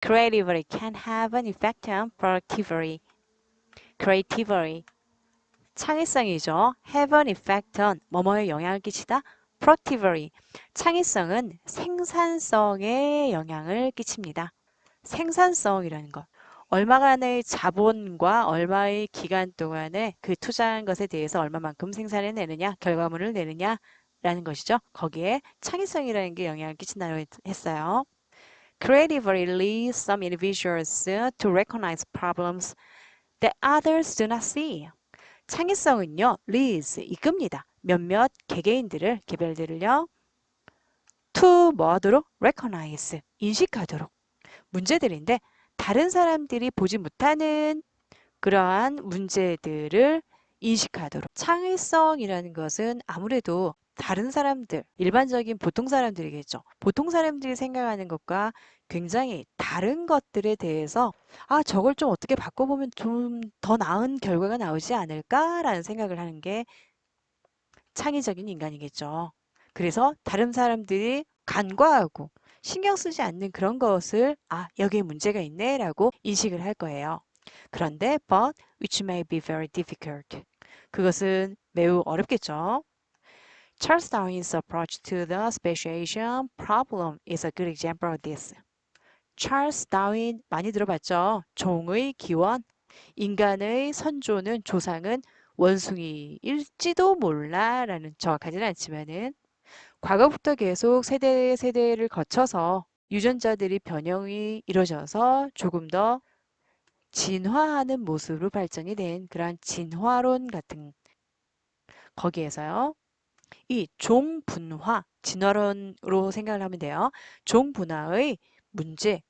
creativity can have an effect on productivity. creativity. 창의성이죠. have an effect on 뭐뭐에 영향을 끼치다. productivity. 창의성은 생산성에 영향을 끼칩니다. 생산성이라는 것. 얼마간의 자본과 얼마의 기간 동안에 그 투자한 것에 대해서 얼마만큼 생산해 내느냐, 결과물을 내느냐라는 것이죠. 거기에 창의성이라는 게 영향을 끼친다고 했어요. Creativity leads some individuals to recognize problems that others do not see. 창의성은요, leads, 이끕니다. 몇몇 개개인들을, 개별들을요, to 뭐 하도록? recognize, 인식하도록. 문제들인데 다른 사람들이 보지 못하는 그러한 문제들을 인식하도록. 창의성이라는 것은 아무래도 다른 사람들, 일반적인 보통 사람들이겠죠. 보통 사람들이 생각하는 것과 굉장히 다른 것들에 대해서 아, 저걸 좀 어떻게 바꿔보면 좀 더 나은 결과가 나오지 않을까라는 생각을 하는 게 창의적인 인간이겠죠. 그래서 다른 사람들이 간과하고 신경 쓰지 않는 그런 것을 아, 여기에 문제가 있네 라고 인식을 할 거예요. 그런데 but which may be very difficult. 그것은 매우 어렵겠죠. Charles Darwin's approach to the speciation problem is a good example of this. 찰스 다윈 많이 들어봤죠? 종의 기원, 인간의 선조는 조상은 원숭이일지도 몰라라는 정확하지는 않지만은 과거부터 계속 세대 세대를 거쳐서 유전자들이 변형이 이루어져서 조금 더 진화하는 모습으로 발전이 된 그러한 진화론 같은 거기에서요. 이 종분화, 진화론으로 생각을 하면 돼요. 종분화의 문제에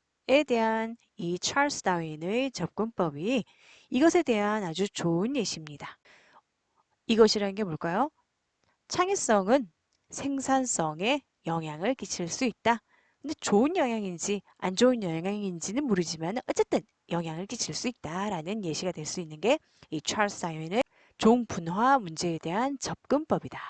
대한 이 찰스 다윈의 접근법이 이것에 대한 아주 좋은 예시입니다. 이것이라는 게 뭘까요? 창의성은 생산성에 영향을 끼칠 수 있다. 근데 좋은 영향인지 안 좋은 영향인지는 모르지만 어쨌든 영향을 끼칠 수 있다라는 예시가 될 수 있는 게 이 찰스 다윈의 종분화 문제에 대한 접근법이다.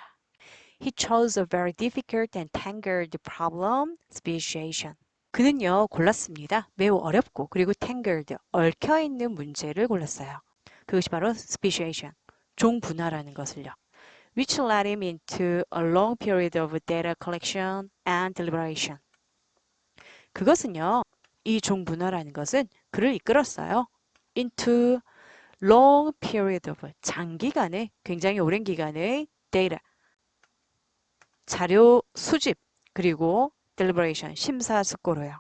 He chose a very difficult and tangled problem speciation. 그는요 골랐습니다. 매우 어렵고 그리고 tangled 얽혀 있는 문제를 골랐어요. 그것이 바로 speciation 종 분화라는 것을요. which led him into a long period of data collection and deliberation. 그것은요, 이 종 분화라는 것은 그를 이끌었어요. into long period of 장기간의 굉장히 오랜 기간의 data 자료 수집 그리고 deliberation 심사숙고로요.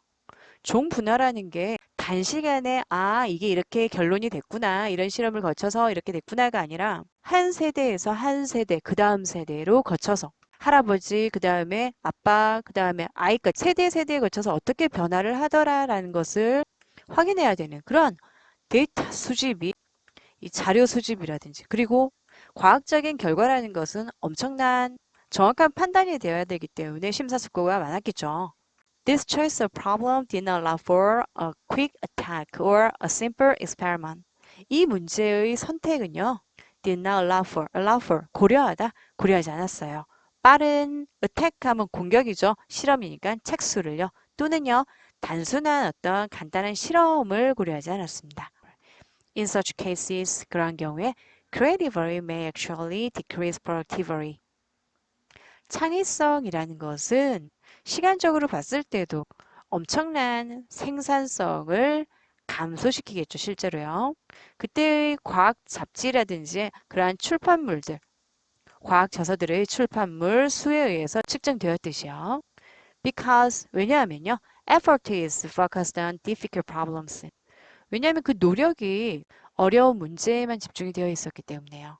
종분화라는 게 단시간에 아 이게 이렇게 결론이 됐구나 이런 실험을 거쳐서 이렇게 됐구나가 아니라 한 세대에서 한 세대 그 다음 세대로 거쳐서 할아버지 그 다음에 아빠 그 다음에 아이까지 세대 세대에 거쳐서 어떻게 변화를 하더라라는 것을 확인해야 되는 그런 데이터 수집이 이 자료 수집이라든지 그리고 과학적인 결과라는 것은 엄청난 정확한 판단이 되어야 되기 때문에 심사숙고가 많았겠죠. This choice of problem did not allow for a quick attack or a simple experiment. 이 문제의 선택은요. did not allow for, allow for, 고려하다, 고려하지 않았어요. 빠른 attack 하면 공격이죠. 실험이니까 책수를요. 또는요. 단순한 어떤 간단한 실험을 고려하지 않았습니다. In such cases, 그러한 경우에 creativity may actually decrease productivity. 창의성이라는 것은 시간적으로 봤을 때도 엄청난 생산성을 감소시키겠죠, 실제로요. 그때의 과학 잡지라든지 그러한 출판물들, 과학 저서들의 출판물 수에 의해서 측정되었듯이요. Because, 왜냐하면요. effort is focused on difficult problems. 왜냐하면 그 노력이 어려운 문제에만 집중이 되어 있었기 때문에요.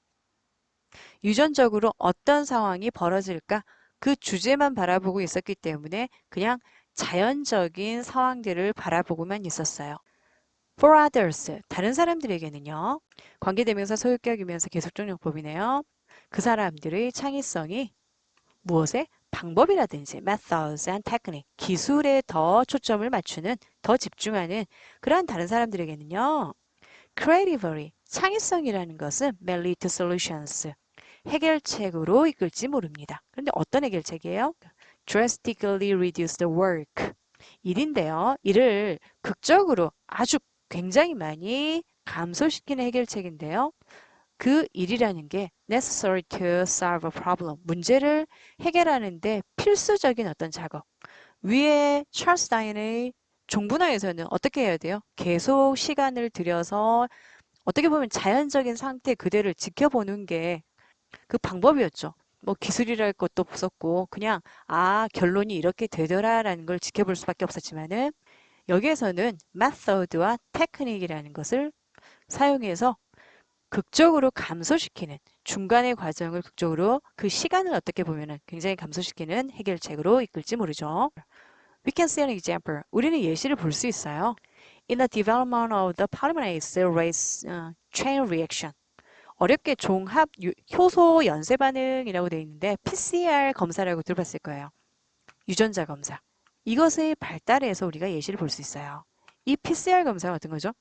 유전적으로 어떤 상황이 벌어질까 그 주제만 바라보고 있었기 때문에 그냥 자연적인 상황들을 바라보고만 있었어요. For others, 다른 사람들에게는요. 관계대명사 소유격이면서 계속적용법이네요. 그 사람들의 창의성이 무엇에? 방법이라든지 methods and technique, 기술에 더 초점을 맞추는, 더 집중하는 그러한 다른 사람들에게는요. creativity, 창의성이라는 것은 may lead to solutions, 해결책으로 이끌지 모릅니다. 그런데 어떤 해결책이에요? drastically reduce the work. 일인데요. 이를 극적으로 아주 굉장히 많이 감소시키는 해결책인데요. 그 일이라는 게 necessary to solve a problem. 문제를 해결하는데 필수적인 어떤 작업. 위에 찰스 다인의 종분화에서는 어떻게 해야 돼요? 계속 시간을 들여서 어떻게 보면 자연적인 상태 그대를 지켜보는 게 그 방법이었죠. 뭐 기술이랄 것도 없었고 그냥 아 결론이 이렇게 되더라라는 걸 지켜볼 수밖에 없었지만은 여기에서는 method와 테크닉이라는 것을 사용해서 극적으로 감소시키는 중간의 과정을 극적으로 그 시간을 어떻게 보면은 굉장히 감소시키는 해결책으로 이끌지 모르죠. We can see an example. 우리는 예시를 볼 수 있어요. In the development of the polymerase race uh, chain reaction. 어렵게 종합 유- 효소 연쇄 반응이라고 되어 있는데 PCR 검사라고 들어봤을 거예요. 유전자 검사. 이것의 발달에서 우리가 예시를 볼 수 있어요. 이 PCR 검사가 어떤 거죠?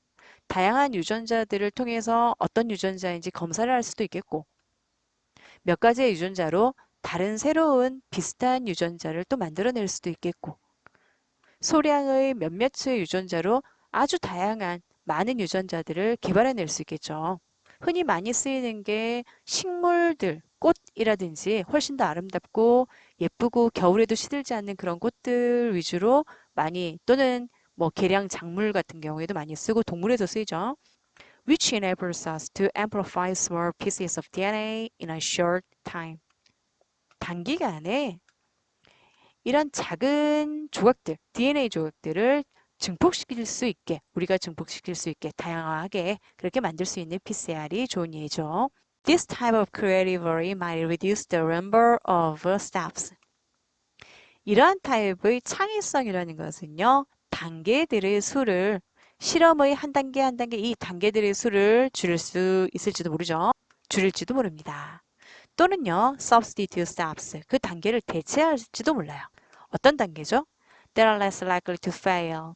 다양한 유전자들을 통해서 어떤 유전자인지 검사를 할 수도 있겠고 몇 가지의 유전자로 다른 새로운 비슷한 유전자를 또 만들어낼 수도 있겠고 소량의 몇몇 수의 유전자로 아주 다양한 많은 유전자들을 개발해낼 수 있겠죠. 흔히 많이 쓰이는 게 식물들, 꽃이라든지 훨씬 더 아름답고 예쁘고 겨울에도 시들지 않는 그런 꽃들 위주로 많이 또는 뭐 계량 작물 같은 경우에도 많이 쓰고 동물에도 쓰이죠. which enables us to amplify small pieces of DNA in a short time. 단기간에 이런 작은 조각들, DNA 조각들을 증폭시킬 수 있게, 우리가 증폭시킬 수 있게 다양하게 그렇게 만들 수 있는 PCR이 좋은 예죠. This type of creativity might reduce the number of steps. 이러한 타입의 창의성이라는 것은요, 단계들의 수를 실험의 한 단계 한 단계 이 단계들의 수를 줄일 수 있을지도 모르죠. 줄일지도 모릅니다. 또는요, substitute steps. 그 단계를 대체할지도 몰라요. 어떤 단계죠? That are less likely to fail.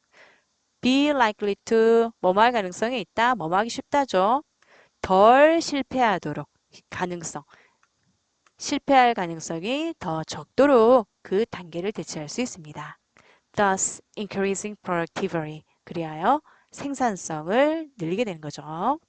Be likely to 뭐뭐 할 가능성이 있다. 뭐뭐 하기 쉽다죠. 덜 실패하도록 가능성. 실패할 가능성이 더 적도록 그 단계를 대체할 수 있습니다. Thus, increasing productivity. 그리하여 생산성을 늘리게 되는 거죠.